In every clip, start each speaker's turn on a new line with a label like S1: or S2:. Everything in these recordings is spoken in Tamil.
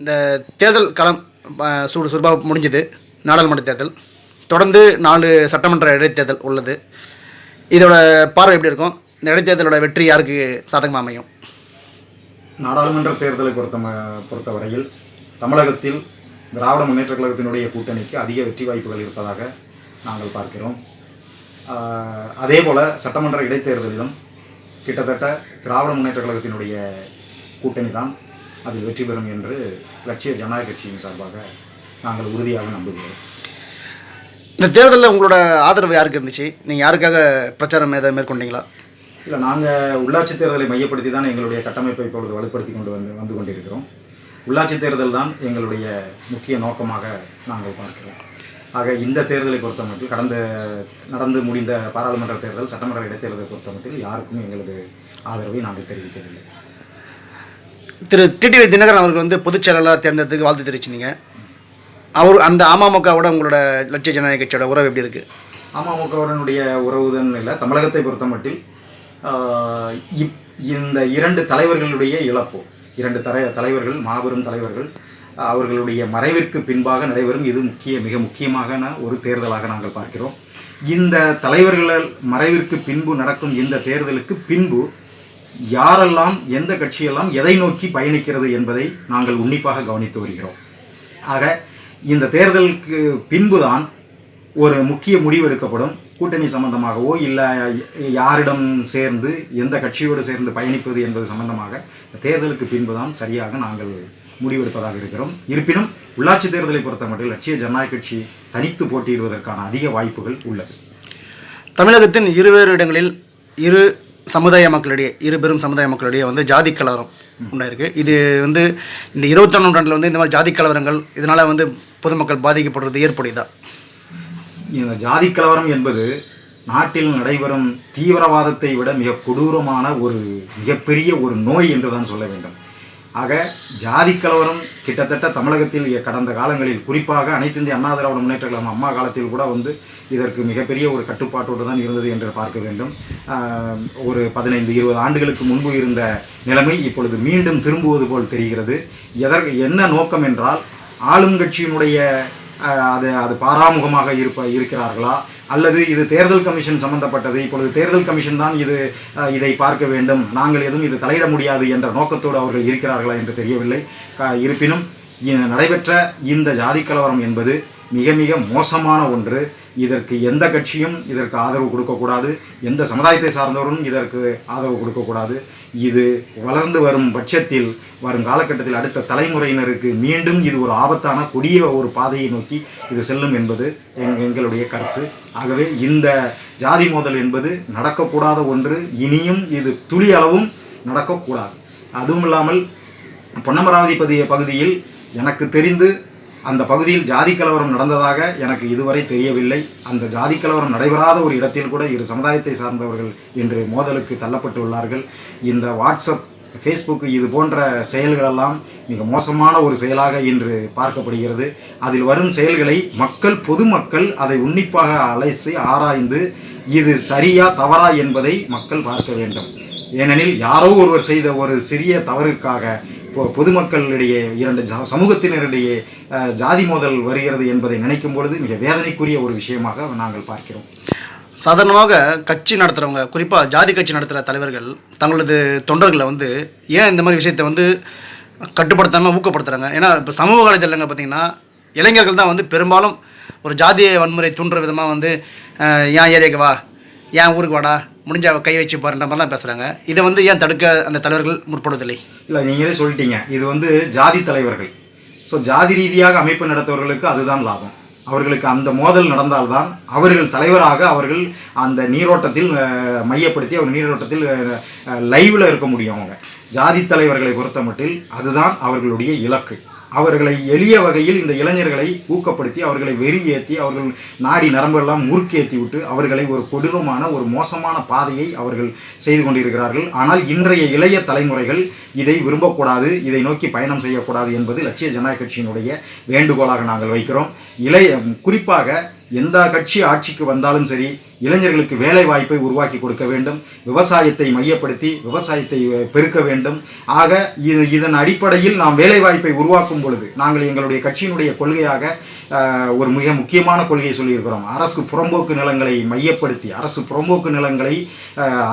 S1: இந்த தேர்தல் களம் சூடு சுறுபாக முடிஞ்சது நாடாளுமன்ற தேர்தல். தொடர்ந்து நாலு சட்டமன்ற இடைத்தேர்தல் உள்ளது. இதோட பார்வை எப்படி இருக்கும்? இந்த இடைத்தேர்தலோட வெற்றி யாருக்கு சாதகமாக அமையும்?
S2: நாடாளுமன்ற தேர்தலை பொறுத்த பொறுத்தவரையில் தமிழகத்தில் திராவிட முன்னேற்ற கழகத்தினுடைய கூட்டணிக்கு அதிக வெற்றி வாய்ப்புகள் இருப்பதாக நாங்கள் பார்க்கிறோம். அதே போல் சட்டமன்ற இடைத்தேர்தலிலும் கிட்டத்தட்ட திராவிட முன்னேற்ற கழகத்தினுடைய கூட்டணி தான் அதில் வெற்றி பெறும் என்று லட்சிய ஜனநாயக கட்சியின் சார்பாக நாங்கள் உறுதியாக நம்புகிறோம்.
S1: இந்த தேர்தலில் உங்களோட ஆதரவு யாருக்கு இருந்துச்சு? நீங்கள் யாருக்காக பிரச்சாரம் ஏதாவது மேற்கொண்டீங்களா?
S2: இல்லை நாங்கள் உள்ளாட்சி தேர்தலை மையப்படுத்தி தான் எங்களுடைய கட்டமைப்பை இப்பொழுது வலுப்படுத்தி கொண்டு வந்து வந்து கொண்டிருக்கிறோம். உள்ளாட்சி தேர்தல் தான் எங்களுடைய முக்கிய நோக்கமாக நாங்கள் பார்க்கிறோம். ஆக இந்த தேர்தலை பொறுத்தமட்டில் கடந்த நடந்து முடிந்த பாராளுமன்ற தேர்தல் சட்டமன்ற இடைத்தேர்தலை பொறுத்தமட்டில் யாருக்கும் எங்களது ஆதரவை நாங்கள் தெரிவிக்கவில்லை.
S1: திரு டிடிவி தினகரன் அவர்கள் வந்து பொதுச் செயலாளர் தேர்ந்தெடுத்துக்கு வாழ்த்து தெரிவிச்சிருந்தீங்க. அவர் அந்த அமமுகவோட உங்களோட லட்சிய ஜனநாயக கட்சியோட உறவு எப்படி இருக்குது
S2: அமமுகவுடனுடைய உறவுதான் இல்லை தமிழகத்தை பொறுத்த மட்டில் இப் இந்த இரண்டு தலைவர்களுடைய இழப்பு இரண்டு தலை தலைவர்கள் மாபெரும் தலைவர்கள் அவர்களுடைய மறைவிற்கு பின்பாக நடைபெறும். இது முக்கிய மிக முக்கியமாக ஒரு தேர்தலாக நாங்கள் பார்க்கிறோம். இந்த தலைவர்கள் மறைவிற்கு பின்பு நடக்கும் இந்த தேர்தலுக்கு பின்பு யாரெல்லாம் எந்த கட்சியெல்லாம் எதை நோக்கி பயணிக்கிறது என்பதை நாங்கள் உன்னிப்பாக கவனித்து வருகிறோம். ஆக இந்த தேர்தலுக்கு பின்புதான் ஒரு முக்கிய முடிவு எடுக்கப்படும். கூட்டணி சம்பந்தமாகவோ இல்லை யாரிடம் சேர்ந்து எந்த கட்சியோடு சேர்ந்து பயணிப்பது என்பது சம்பந்தமாக தேர்தலுக்கு பின்புதான் சரியாக நாங்கள் முடிவெடுப்பதாக இருக்கிறோம். இருப்பினும் உள்ளாட்சி தேர்தலை பொறுத்தமட்டில் லட்சிய ஜனநாயக கட்சி தனித்து போட்டியிடுவதற்கான அதிக வாய்ப்புகள் உள்ளது.
S1: தமிழகத்தின் இருவேறு இடங்களில் இரு சமுதாய மக்களிடையே இரு பெரும் சமுதாய மக்களிடையே வந்து ஜாதி கலவரம் உண்டாயிருக்கு இது வந்து இந்த இருபத்தொன்னு நூற்றாண்டில் வந்து இந்த மாதிரி ஜாதி கலவரங்கள் இதனால் வந்து பொதுமக்கள் பாதிக்கப்படுறது ஏற்புடையதா?
S2: இந்த ஜாதி கலவரம் என்பது நாட்டில் நடைபெறும் தீவிரவாதத்தை விட மிக கொடூரமான ஒரு மிகப்பெரிய ஒரு நோய் என்று தான் சொல்ல வேண்டும். ஆக ஜாதி கலவரம் கிட்டத்தட்ட தமிழகத்தில் கடந்த காலங்களில் குறிப்பாக அனைத்து இந்திய அண்ணா திராவிட முன்னேற்ற கழகம் அம்மா காலத்தில் கூட வந்து இதற்கு மிகப்பெரிய ஒரு கட்டுப்பாட்டோடு தான் இருந்தது என்று பார்க்க வேண்டும். ஒரு பதினைந்து இருபது ஆண்டுகளுக்கு முன்பு இருந்த நிலைமை இப்பொழுது மீண்டும் திரும்புவது போல் தெரிகிறது. எதற்கு என்ன நோக்கம் என்றால் ஆளுங்கட்சியினுடைய கட்சியினுடைய அது அது பாராமுகமாக இருப்ப இருக்கிறார்களா? அல்லது இது தேர்தல் கமிஷன் சம்பந்தப்பட்டது? இப்பொழுது தேர்தல் கமிஷன் தான் இது இதை பார்க்க வேண்டும். நாங்கள் எதுவும் இது தலையிட முடியாது என்ற நோக்கத்தோடு அவர்கள் இருக்கிறார்களா என்று தெரியவில்லை. இருப்பினும் நடைபெற்ற இந்த ஜாதி கலவரம் என்பது மிக மிக மோசமான ஒன்று. இதற்கு எந்த கட்சியும் இதற்கு ஆதரவு கொடுக்கக்கூடாது. எந்த சமுதாயத்தை சார்ந்தவரும் இதற்கு ஆதரவு கொடுக்கக்கூடாது. இது வளர்ந்து வரும் பட்சத்தில் வரும் காலகட்டத்தில் அடுத்த தலைமுறையினருக்கு மீண்டும் இது ஒரு ஆபத்தான கொடிய ஒரு பாதையை நோக்கி இது செல்லும் என்பது எங் எங்களுடைய கருத்து. ஆகவே இந்த ஜாதி மோதல் என்பது நடக்கக்கூடாத ஒன்று இனியும் இது துளி அளவும் நடக்கக்கூடாது. அதுவும் இல்லாமல் பொன்னமராவதி பகுதியில் எனக்கு தெரிந்து அந்த பகுதியில் ஜாதி கலவரம் நடந்ததாக எனக்கு இதுவரை தெரியவில்லை. அந்த ஜாதி கலவரம் நடைபெறாத ஒரு இடத்தில் கூட இரு சமுதாயத்தை சார்ந்தவர்கள் இன்று மோதலுக்கு தள்ளப்பட்டு உள்ளார்கள். இந்த வாட்ஸ்அப் ஃபேஸ்புக் இது போன்ற செயல்களெல்லாம் மிக மோசமான ஒரு செயலாக இன்று பார்க்கப்படுகிறது. அதில் வரும் செயல்களை மக்கள் பொதுமக்கள் அதை உன்னிப்பாக அலைசி ஆராய்ந்து இது சரியா தவறா என்பதை மக்கள் பார்க்க வேண்டும். ஏனெனில் யாரோ ஒருவர் செய்த ஒரு சிறிய தவறுக்காக பொதுமக்களிடையே இரண்டு சமூகத்தினரிடையே ஜாதி மோதல் வருகிறது என்பதை நினைக்கும் பொழுது மிக வேதனைக்குரிய ஒரு விஷயமாக நாங்கள் பார்க்கிறோம்.
S1: சாதாரணமாக கட்சி நடத்துகிறவங்க குறிப்பாக ஜாதி கட்சி நடத்துகிற தலைவர்கள் தங்களது தொண்டர்களை வந்து ஏன் இந்த மாதிரி விஷயத்தை வந்து கட்டுப்படுத்தாமல் ஊக்கப்படுத்துகிறாங்க ஏன்னா இப்போ சமூக வலைதளங்க பார்த்திங்கன்னா இளைஞர்கள் தான் வந்து பெரும்பாலும் ஒரு ஜாதிய வன்முறை தூண்டுற விதமாக வந்து ஏன் ஏரியாக்கு வா? ஏன் ஊருக்கு வாடா? முடிஞ்ச கை வச்சு பாருன்ற மாதிரிலாம் பேசுகிறாங்க இதை வந்து ஏன் தடுக்க அந்த தலைவர்கள் முற்படுவதில்லை?
S2: இல்லை நீங்களே சொல்லிட்டீங்க. இது வந்து ஜாதி தலைவர்கள். ஸோ ஜாதி ரீதியாக அமைப்பு நடத்துவர்களுக்கு அதுதான் லாபம். அவர்களுக்கு அந்த மோதல் நடந்தால்தான் அவர்கள் தலைவராக அவர்கள் அந்த நீரோட்டத்தில் மையப்படுத்தி அவர் நீரோட்டத்தில் லைவில் இருக்க முடியும் அவங்க. ஜாதி தலைவர்களை பொறுத்தமட்டில் அதுதான் அவர்களுடைய இலக்கு. அவர்களை எளிய வகையில் இந்த இளைஞர்களை ஊக்கப்படுத்தி அவர்களை வெறியேற்றி அவர்கள் நாடி நரம்பெல்லாம் முறுக்கேற்றி விட்டு அவர்களை ஒரு கொடூரமான ஒரு மோசமான பாதையை அவர்கள் செய்து கொண்டிருக்கிறார்கள். ஆனால் இன்றைய இளைய தலைமுறைகள் இதை விரும்பக்கூடாது இதை நோக்கி பயணம் செய்யக்கூடாது என்பது லட்சிய ஜனநாயக கட்சியினுடைய வேண்டுகோளாக நாங்கள் வைக்கிறோம். இளைய குறிப்பாக எந்த கட்சி ஆட்சிக்கு வந்தாலும் சரி இளைஞர்களுக்கு வேலை வாய்ப்பை உருவாக்கி கொடுக்க வேண்டும் விவசாயத்தை மையப்படுத்தி விவசாயத்தை பெருக்க வேண்டும். ஆக இது இதன் அடிப்படையில் நாம் வேலை வாய்ப்பை உருவாக்கும் பொழுது நாங்கள் எங்களுடைய கட்சியினுடைய கொள்கையாக ஒரு மிக முக்கியமான கொள்கையை சொல்லியிருக்கிறோம். அரசு புறம்போக்கு நிலங்களை மையப்படுத்தி அரசு புறம்போக்கு நிலங்களை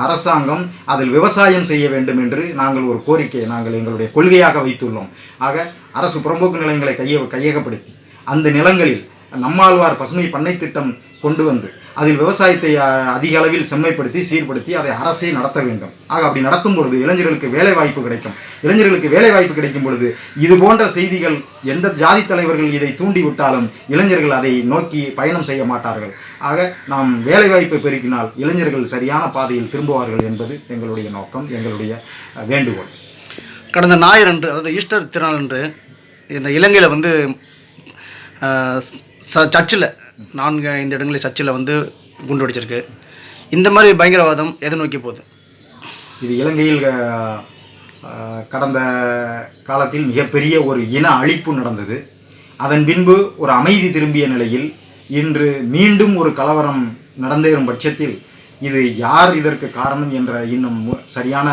S2: அரசாங்கம் அதில் விவசாயம் செய்ய வேண்டும் என்று நாங்கள் ஒரு கோரிக்கையை நாங்கள் எங்களுடைய கொள்கையாக வைத்துள்ளோம். ஆக அரசு புறம்போக்கு நிலங்களை கைய கையகப்படுத்தி அந்த நிலங்களில் நம்மாழ்வார் பசுமை பண்ணை திட்டம் கொண்டு வந்து அதில் விவசாயத்தை அதிக அளவில் செம்மைப்படுத்தி சீர்படுத்தி அதை அரசே நடத்த வேண்டும். ஆக அப்படி நடத்தும் பொழுது இளைஞர்களுக்கு வேலை வாய்ப்பு கிடைக்கும். இளைஞர்களுக்கு வேலை வாய்ப்பு கிடைக்கும் பொழுது இது போன்ற செய்திகள் எந்த ஜாதி தலைவர்கள் இதை தூண்டிவிட்டாலும் இளைஞர்கள் அதை நோக்கி பயணம் செய்ய மாட்டார்கள். ஆக நாம் வேலை வாய்ப்பை பெருக்கினால் இளைஞர்கள் சரியான பாதையில் திரும்புவார்கள் என்பது எங்களுடைய நோக்கம் எங்களுடைய வேண்டுகோள்.
S1: கடந்த ஞாயிறு அன்று அதாவது ஈஸ்டர் திருநாள் அன்று இந்த இலங்கையில் வந்து ச- சர்ச்சில் நான்கு ஐந்து இடங்களில் சர்ச்சில் வந்து குண்டு வெடிச்சிருக்கு. இந்த மாதிரி பயங்கரவாதம் எதை நோக்கி போகுது?
S2: இது இலங்கையில் கடந்த காலத்தில் மிகப்பெரிய ஒரு இன அழிப்பு நடந்தது. அதன் பின்பு ஒரு அமைதி திரும்பிய நிலையில் இன்று மீண்டும் ஒரு கலவரம் நடந்தேறும் பட்சத்தில் இது யார் இதற்கு காரணம் என்ற இன்னும் மு- சரியான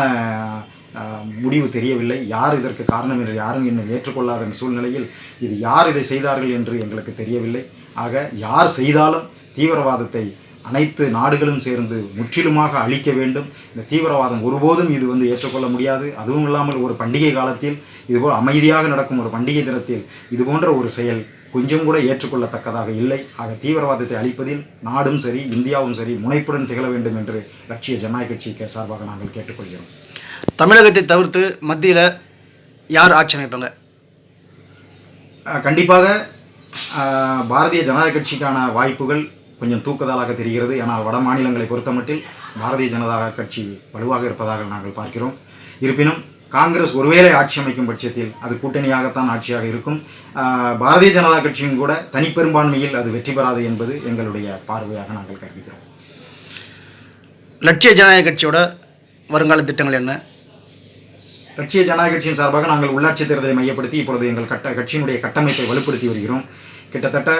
S2: முடிவு தெரியவில்லை. யார் இதற்கு காரணம் என்று யாரும் இன்னும் ஏற்றுக்கொள்ளாத சூழ்நிலையில் இது யார் இதை செய்தார்கள் என்று எங்களுக்கு தெரியவில்லை. ஆக யார் செய்தாலும் தீவிரவாதத்தை அனைத்து நாடுகளும் சேர்ந்து முற்றிலுமாக அழிக்க வேண்டும். இந்த தீவிரவாதம் ஒருபோதும் இது வந்து ஏற்றுக்கொள்ள முடியாது. அதுவும் இல்லாமல் ஒரு பண்டிகை காலத்தில் இதுபோல் அமைதியாக நடக்கும் ஒரு பண்டிகை தினத்தில் இது போன்ற ஒரு செயல் கொஞ்சம் கூட ஏற்றுக்கொள்ளத்தக்கதாக இல்லை. ஆக தீவிரவாதத்தை அழிப்பதில் நாடும் சரி இந்தியாவும் சரி முனைப்புடன் திகழ வேண்டும் என்று லட்சிய ஜனநாயக கட்சிக்கு சார்பாக நாங்கள் கேட்டுக்கொள்கிறோம்.
S1: தமிழகத்தை தவிர்த்து மத்தியில் யார் ஆட்சி அமைப்பாங்க?
S2: கண்டிப்பாக பாரதிய ஜனதா கட்சிக்கான வாய்ப்புகள் கொஞ்சம் தூக்குதலாக தெரிகிறது. ஏனால் வட மாநிலங்களை பொறுத்தமட்டில் பாரதிய ஜனதா கட்சி வலுவாக இருப்பதாக நாங்கள் பார்க்கிறோம். இருப்பினும் காங்கிரஸ் ஒருவேளை ஆட்சி அமைக்கும் பட்சத்தில் அது கூட்டணியாகத்தான் ஆட்சியாக இருக்கும். பாரதிய ஜனதா கட்சியும் கூட தனிப்பெரும்பான்மையில் அது வெற்றி பெறாது என்பது எங்களுடைய பார்வையாக நாங்கள் கருதுகிறோம்.
S1: லட்சிய ஜனநாயக கட்சியோட வருங்கால திட்டங்கள் என்ன?
S2: லட்சிய ஜனநாயக கட்சியின் சார்பாக நாங்கள் உள்ளாட்சி தேர்தலை மையப்படுத்தி இப்பொழுது எங்கள் கட்ட கட்சியினுடைய கட்டமைப்பை வலுப்படுத்தி வருகிறோம். கிட்டத்தட்ட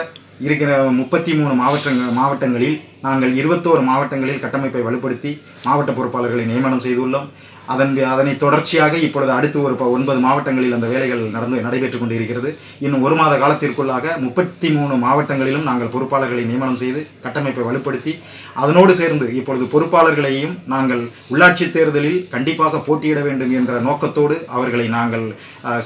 S2: இருக்கிற முப்பத்தி மூணு மாவட்டங்கள் மாவட்டங்களில் நாங்கள் இருபத்தோரு மாவட்டங்களில் கட்டமைப்பை வலுப்படுத்தி மாவட்ட பொறுப்பாளர்களை நியமனம் செய்துள்ளோம். அதன் அதனை தொடர்ச்சியாக இப்பொழுது அடுத்து ஒரு ப- ஒன்பது மாவட்டங்களில் அந்த வேலைகள் நடந்து நடைபெற்று கொண்டிருக்கிறது. இன்னும் ஒரு மாத காலத்திற்குள்ளாக முப்பத்தி மூணு மாவட்டங்களிலும் நாங்கள் பொறுப்பாளர்களை நியமனம் செய்து கட்டமைப்பை வலுப்படுத்தி அதனோடு சேர்ந்து இப்பொழுது பொறுப்பாளர்களையும் நாங்கள் உள்ளாட்சி தேர்தலில் கண்டிப்பாக போட்டியிட வேண்டும் என்ற நோக்கத்தோடு அவர்களை நாங்கள்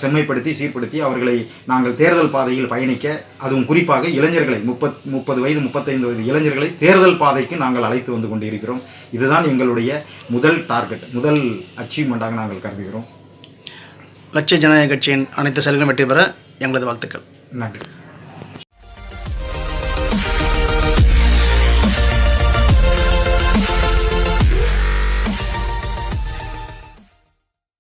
S2: செம்மைப்படுத்தி சீர்படுத்தி அவர்களை நாங்கள் தேர்தல் பாதையில் பயணிக்க அதுவும் குறிப்பாக இளைஞர்களை முப்பத் முப்பது வயது முப்பத்தைந்து வயது இளைஞர்களை தேர்தல் பாதைக்கு நாங்கள் அழைத்து வந்து கொண்டிருக்கிறோம். இதுதான் எங்களுடைய முதல் டார்கெட் முதல் அச்சீவ்மெண்ட்டாக நாங்கள் கருதுகிறோம்.
S1: லட்சிய ஜனநாயக கட்சியின் அனைத்து செயல்களும் வெற்றி பெற எங்களது வாழ்த்துக்கள்.
S2: நன்றி.